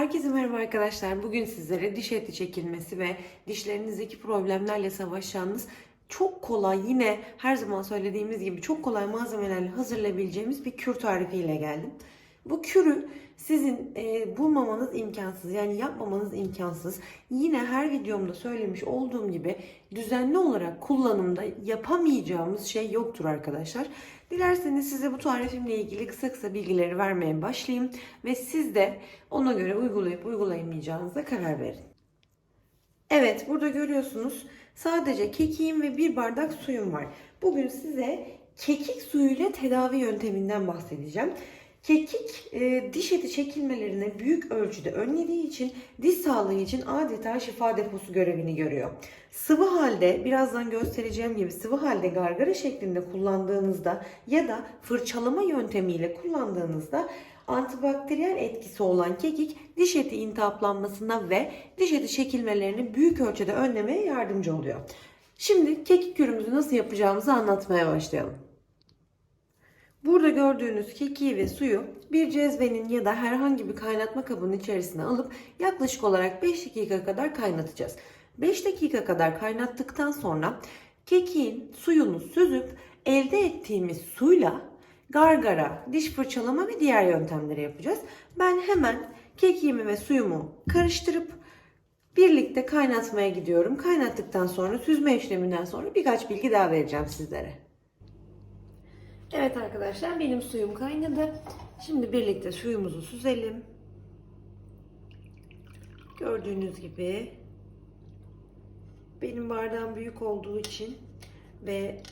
Herkese merhaba arkadaşlar. Bugün sizlere diş eti çekilmesi ve dişlerinizdeki problemlerle savaşacağınız çok kolay yine her zaman söylediğimiz gibi çok kolay malzemelerle hazırlayabileceğimiz bir kür tarifiyle geldim. Bu kürü sizin e, bulmamanız imkansız yani yapmamanız imkansız. Yine her videomda söylemiş olduğum gibi düzenli olarak kullanımda yapamayacağımız şey yoktur arkadaşlar. Dilerseniz size bu tarifimle ilgili kısa kısa bilgileri vermeye başlayayım ve siz de ona göre uygulayıp uygulayamayacağınıza karar verin. Evet burada görüyorsunuz sadece kekiğim ve bir bardak suyum var. Bugün size kekik suyuyla tedavi yönteminden bahsedeceğim. Kekik e, diş eti çekilmelerini büyük ölçüde önlediği için diş sağlığı için adeta şifa deposu görevini görüyor. Sıvı halde birazdan göstereceğim gibi sıvı halde gargara şeklinde kullandığınızda ya da fırçalama yöntemiyle kullandığınızda antibakteriyel etkisi olan kekik diş eti iltihaplanmasına ve diş eti çekilmelerini büyük ölçüde önlemeye yardımcı oluyor. Şimdi kekik kürümüzü nasıl yapacağımızı anlatmaya başlayalım. Burada gördüğünüz kekiği ve suyu bir cezvenin ya da herhangi bir kaynatma kabının içerisine alıp yaklaşık olarak 5 dakika kadar kaynatacağız. 5 dakika kadar kaynattıktan sonra kekiğin suyunu süzüp elde ettiğimiz suyla gargara, diş fırçalama ve diğer yöntemleri yapacağız. Ben hemen kekiğimi ve suyumu karıştırıp birlikte kaynatmaya gidiyorum. Kaynattıktan sonra süzme işleminden sonra birkaç bilgi daha vereceğim sizlere. Evet arkadaşlar benim suyum kaynadı. Şimdi birlikte suyumuzu süzelim. Gördüğünüz gibi benim bardağım büyük olduğu için ve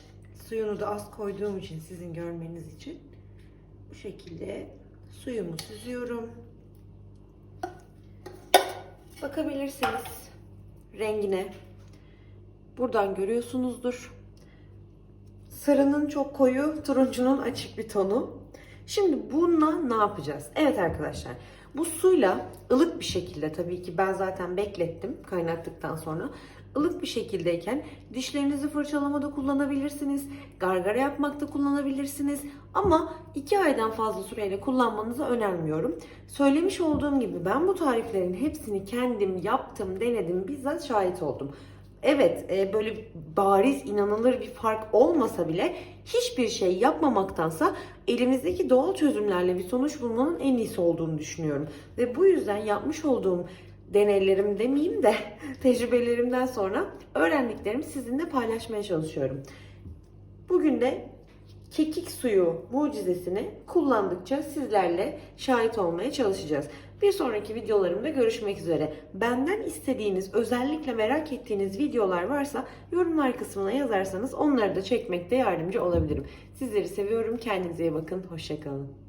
suyunu da az koyduğum için sizin görmeniz için bu şekilde suyumu süzüyorum. Bakabilirsiniz rengine. Buradan görüyorsunuzdur. Sarının çok koyu, turuncunun açık bir tonu. Şimdi bununla ne yapacağız? Evet arkadaşlar, bu suyla ılık bir şekilde tabii ki ben zaten beklettim kaynattıktan sonra. ılık bir şekildeyken dişlerinizi fırçalamada kullanabilirsiniz, gargara yapmakta kullanabilirsiniz. Ama 2 aydan fazla süreyle kullanmanızı önermiyorum. Söylemiş olduğum gibi ben bu tariflerin hepsini kendim yaptım, denedim, bizzat şahit oldum. Evet e, böyle bariz inanılır bir fark olmasa bile hiçbir şey yapmamaktansa elimizdeki doğal çözümlerle bir sonuç bulmanın en iyisi olduğunu düşünüyorum. Ve bu yüzden yapmış olduğum deneylerim demeyeyim de tecrübelerimden sonra öğrendiklerimi sizinle paylaşmaya çalışıyorum. Bugün de kekik suyu mucizesini kullandıkça sizlerle şahit olmaya çalışacağız. Bir sonraki videolarımda görüşmek üzere. Benden istediğiniz, özellikle merak ettiğiniz videolar varsa yorumlar kısmına yazarsanız onları da çekmekte yardımcı olabilirim. Sizleri seviyorum. Kendinize iyi bakın. Hoşçakalın.